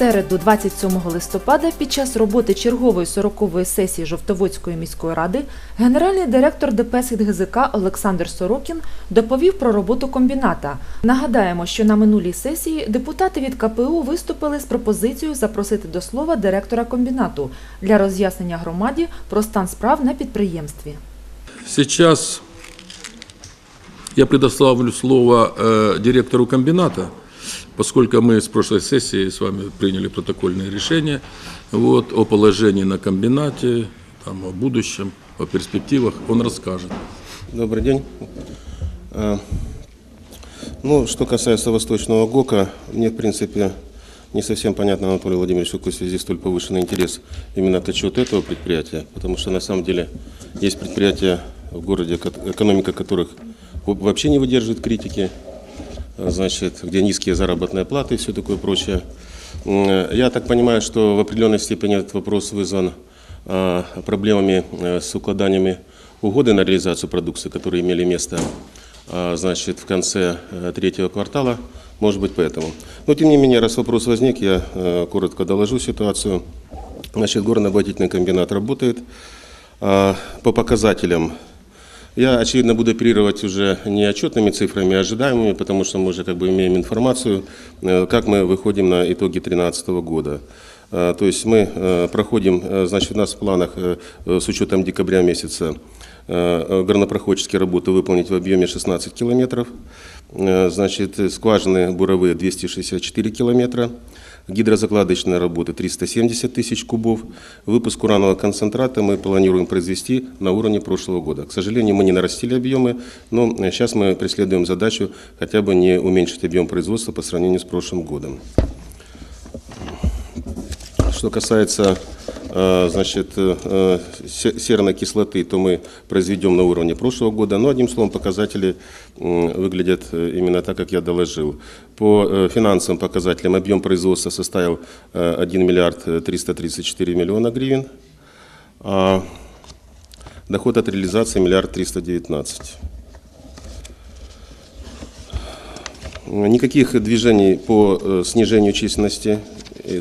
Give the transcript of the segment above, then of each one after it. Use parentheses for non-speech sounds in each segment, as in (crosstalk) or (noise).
середу, 27 листопада, під час роботи чергової 40-ї сесії Жовтоводської міської ради, генеральний директор ДП ГЗК Олександр Сорокін доповів про роботу комбіната. Нагадаємо, що на минулій сесії депутати від КПУ виступили з пропозицією запросити до слова директора комбінату для роз'яснення громаді про стан справ на підприємстві. Сейчас я предоставлю слово э, директору комбината, поскольку мы с прошлой сессии с вами приняли протокольное решение вот, о положении на комбинате, там, о будущем, о перспективах. Он расскажет. Добрый день. А, Ну, что касается Восточного ГОКа, мне, в принципе, не совсем понятно, Анатолий Владимирович, какой связи столь повышенный интерес именно к отчету этого предприятия, потому что на самом деле есть предприятия в городе, ко- экономика которых вообще не выдерживает критики, значит, где низкие заработные платы и все такое прочее. Я так понимаю, что в определенной степени этот вопрос вызван а, проблемами э, с укладаниями угоды на реализацию продукции, которые имели место а, значит, в конце э, третьего квартала, может быть, поэтому. Но, тем не менее, раз вопрос возник, я э, коротко доложу ситуацию. Значит, горно-обогатительный комбинат работает а, по показателям я, очевидно, буду оперировать уже не отчетными цифрами, а ожидаемыми, потому что мы уже как бы имеем информацию, э, как мы выходим на итоги 2013 года. Э, То есть мы э, проходим, значит, у нас в планах с учетом декабря месяца горнопроходческие работы выполнить в объеме 16 километров. Значит, скважины буровые 264 километра. Гидрозакладочные работы 370 тысяч кубов. Выпуск уранового концентрата мы планируем произвести на уровне прошлого года. К сожалению, мы не нарастили объемы, но сейчас мы преследуем задачу хотя бы не уменьшить объем производства по сравнению с прошлым годом. Что касается э, значит, э, се- серной кислоты, то мы произведем на уровне прошлого года. Но, одним словом, показатели выглядят э, именно так, как я доложил. По э, финансовым показателям объем производства составил э, 1 миллиард э, 334 миллиона гривен, а доход от реализации миллиард 319. Никаких движений по э, снижению численности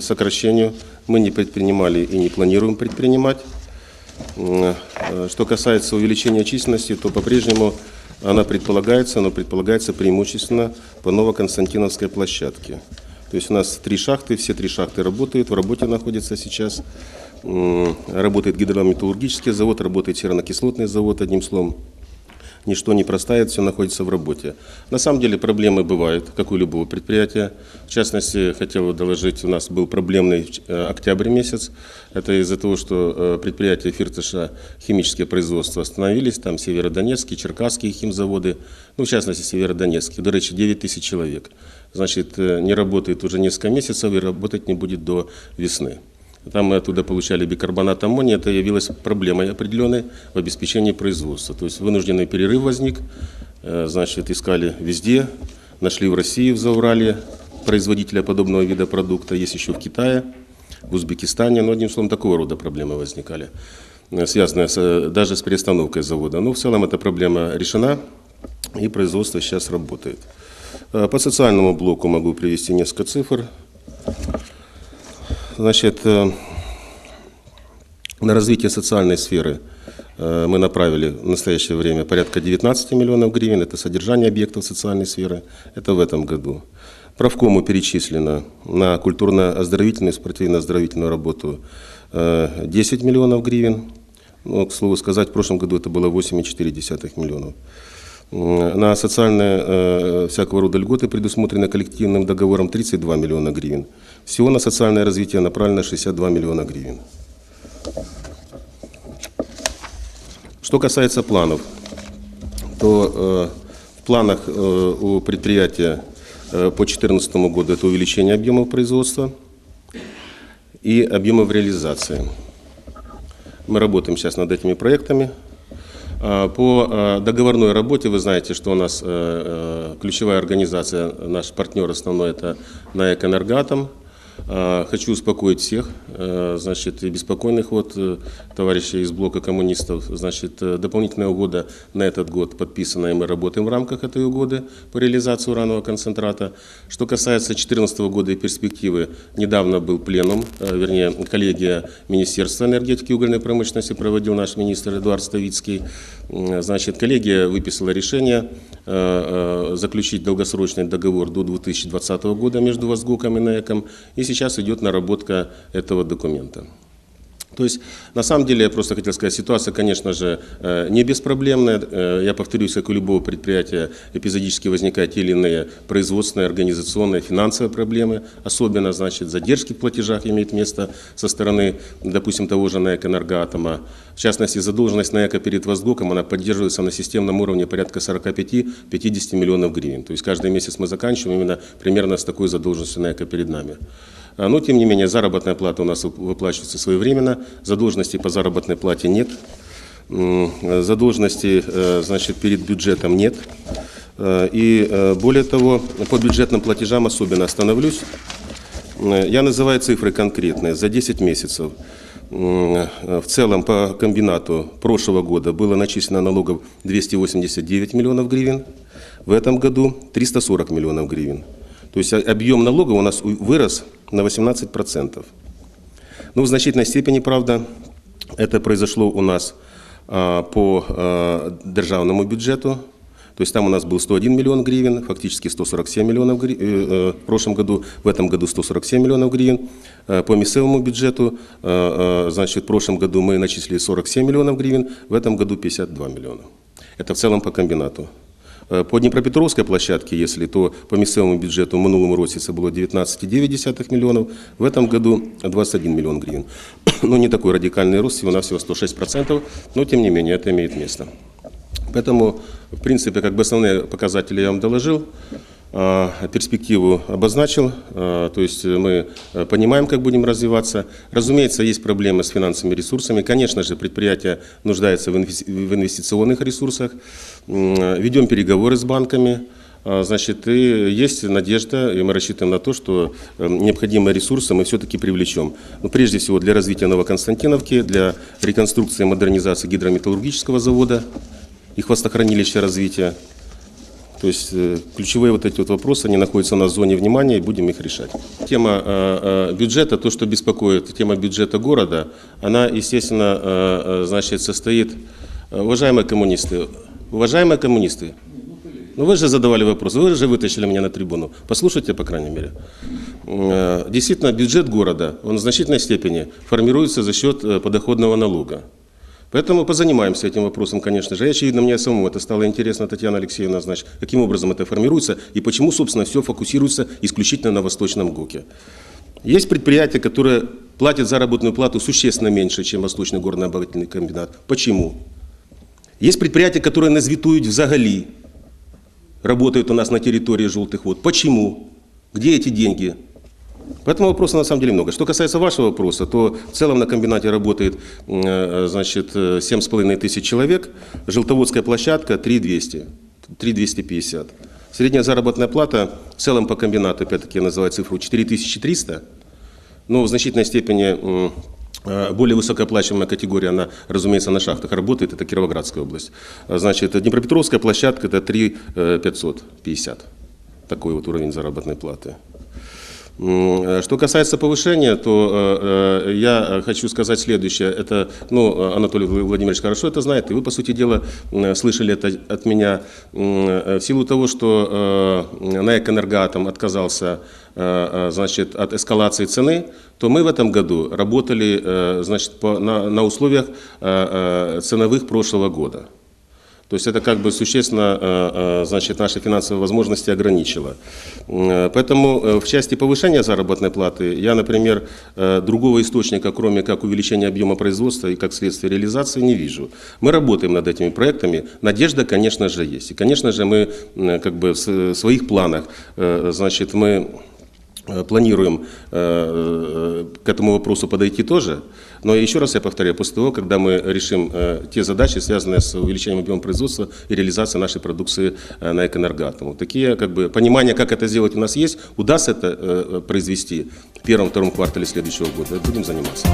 сокращению мы не предпринимали и не планируем предпринимать. Э, Что касается увеличения численности, то по-прежнему она предполагается, но предполагается преимущественно по Новоконстантиновской площадке. То есть у нас три шахты, все три шахты работают, в работе находится сейчас. Работает гидрометаллургический завод, работает сернокислотный завод, одним словом ничто не простает, все находится в работе. На самом деле проблемы бывают, как у любого предприятия. В частности, хотел бы доложить, у нас был проблемный э, октябрь месяц. Это из-за того, что э, предприятия Фиртыша, химические производства остановились, там Северодонецкий, Черкасские химзаводы, ну, в частности, Северодонецкий, до речи, 9 тысяч человек. Значит, э, не работает уже несколько месяцев и работать не будет до весны. Там мы оттуда получали бикарбонат аммония, это явилось проблемой определенной в обеспечении производства. То есть вынужденный перерыв возник, Э, значит, искали везде, нашли в России, в Заурале производителя подобного вида продукта, есть еще в Китае, в Узбекистане, но одним словом такого рода проблемы возникали, э, связанные с, э, даже с перестановкой завода. Но в целом эта проблема решена, и производство сейчас работает. По социальному блоку могу привести несколько цифр. Значит, э, на развитие социальной сферы э, мы направили в настоящее время порядка 19 миллионов гривен. Это содержание объектов социальной сферы. Это в этом году. Правкому перечислено на культурно-оздоровительную и спортивно-оздоровительную работу э, 10 миллионов гривен. Ну, к слову сказать, в прошлом году это было 8,4 миллионов. На социальные э, всякого рода льготы предусмотрено коллективным договором 32 миллиона гривен. Всего на социальное развитие направлено 62 миллиона гривен. Что касается планов, то э, в планах э, у предприятия по 2014 году это увеличение объемов производства и объемов реализации. Мы работаем сейчас над этими проектами. А, По э, договорной работе вы знаете, что у нас э, э, ключевая организация, наш партнер основной это НАЭК «Энергатом». А, Хочу успокоить всех, э, значит, и беспокойных вот э, товарищей из блока коммунистов. Значит, э, дополнительная угода на этот год подписана, и мы работаем в рамках этой угоды по реализации уранового концентрата. Что касается 2014 года и перспективы, недавно был пленум, э, вернее, коллегия Министерства энергетики и угольной промышленности проводил наш министр Эдуард Ставицкий. Значит, коллегия выписала решение заключить долгосрочный договор до 2020 года между Возгуком и НЭКом, и сейчас идет наработка этого документа. То есть, на самом деле, я просто хотел сказать, ситуация, конечно же, э, не беспроблемная. Э, Я повторюсь, как у любого предприятия, эпизодически возникают те или иные производственные, организационные, финансовые проблемы. Особенно, значит, задержки в платежах имеют место со стороны, допустим, того же НЭК «Энергоатома». В частности, задолженность НЭКа перед Воздуком, она поддерживается на системном уровне порядка 45-50 миллионов гривен. То есть, каждый месяц мы заканчиваем именно примерно с такой задолженностью НЭКа перед нами. А, Но, тем не менее, заработная плата у нас вып- выплачивается своевременно, задолженностей по заработной плате нет, задолженности, э, значит, перед бюджетом нет. Э, И э, более того, по бюджетным платежам особенно остановлюсь. Я называю цифры конкретные. За 10 месяцев в целом по комбинату прошлого года было начислено налогов 289 миллионов гривен, в этом году 340 миллионов гривен. То есть о- объем налогов у нас вырос на 18%. Ну, в значительной степени, правда, это произошло у нас а, по а, державному бюджету. То есть там у нас был 101 миллион гривен, фактически 147 миллионов гривен, в прошлом году, в этом году 147 миллионов гривен. Э, По местному бюджету, э, э, значит, в прошлом году мы начислили 47 миллионов гривен, в этом году 52 миллиона. Это в целом по комбинату. Е, По Дніпропетровській площадці, якщо, то по місцевому бюджету в минулому році це було 19,9 мільйонів, в этом году 21 миллион гривен. (coughs) Ну, не такой радикальный рост, всего-навсего 106%, но тем не менее это имеет место. Поэтому, в принципе, как бы основные показатели я вам доложил, а, перспективу обозначил, а, то есть мы э, понимаем, как будем развиваться. Разумеется, есть проблемы с финансовыми ресурсами. Конечно же, предприятие нуждается в инвес- в инвестиционных ресурсах. Ведем переговоры с банками. Значит, и есть надежда, и мы рассчитываем на то, что э, необходимые ресурсы мы все-таки привлечем. Ну, прежде всего, для развития Новоконстантиновки, для реконструкции и модернизации гидрометаллургического завода и хвостохранилища развития. То есть э, ключевые вот эти вот вопросы, они находятся на зоне внимания, и будем их решать. Тема э, э, бюджета, то, что беспокоит, тема бюджета города, она, естественно, значит, состоит... Уважаемые коммунисты, уважаемые коммунисты, ну вы же задавали вопрос, вы же вытащили меня на трибуну. Послушайте, по крайней мере. Действительно, бюджет города, он в значительной степени формируется за счет подоходного налога. Поэтому позанимаемся этим вопросом, конечно же. И, очевидно, мне самому это стало интересно, Татьяна Алексеевна, значит, каким образом это формируется и почему, собственно, все фокусируется исключительно на Восточном ГУКе. Есть предприятия, которые платят заработную плату существенно меньше, чем Восточный горно-обогатительный комбинат. Почему? Есть предприятия, которые не звітують взагалі, работают у нас на территории желтых вод. Почему? Где эти деньги? Поэтому вопросов на самом деле много. Что касается вашего вопроса, то в целом на комбинате работает э, значит, э, 7,5 тысяч человек, желтоводская площадка 3200, 3250. Средняя заработная плата в целом по комбинату, опять-таки я называю цифру, 4300, но в значительной степени э, более высокооплачиваемая категория, она, разумеется, на шахтах работает, это Кировоградская область. А, Значит, Днепропетровская площадка это 3550. Такой вот уровень заработной платы. Э, Что касается повышения, то э, э, я хочу сказать следующее. Это, ну, Анатолий Владимирович хорошо это знает, и вы, по сути дела, слышали это от меня. В силу того, что э, НАЭК «Энергоатом» отказался значит, от эскалации цены, то мы в этом году работали значит, по- на, на условиях ценовых прошлого года. То есть это как бы существенно э, э, значит, наши финансовые возможности ограничило. М, Поэтому э, в части повышения заработной платы я, например, э, другого источника, кроме как увеличения объема производства и как следствие реализации, не вижу. Мы работаем над этими проектами. Надежда, конечно же, есть. И, конечно же, мы как бы в своих планах, э, значит, мы э, планируем э, к этому вопросу подойти тоже. Но еще раз я повторяю, после того, когда мы решим э, те задачи, связанные с увеличением объема производства и реализацией нашей продукции э, на Экоэнергоатому. Такие как бы понимание, как это сделать у нас есть, удастся это э, произвести в первом-втором квартале следующего года, будем заниматься.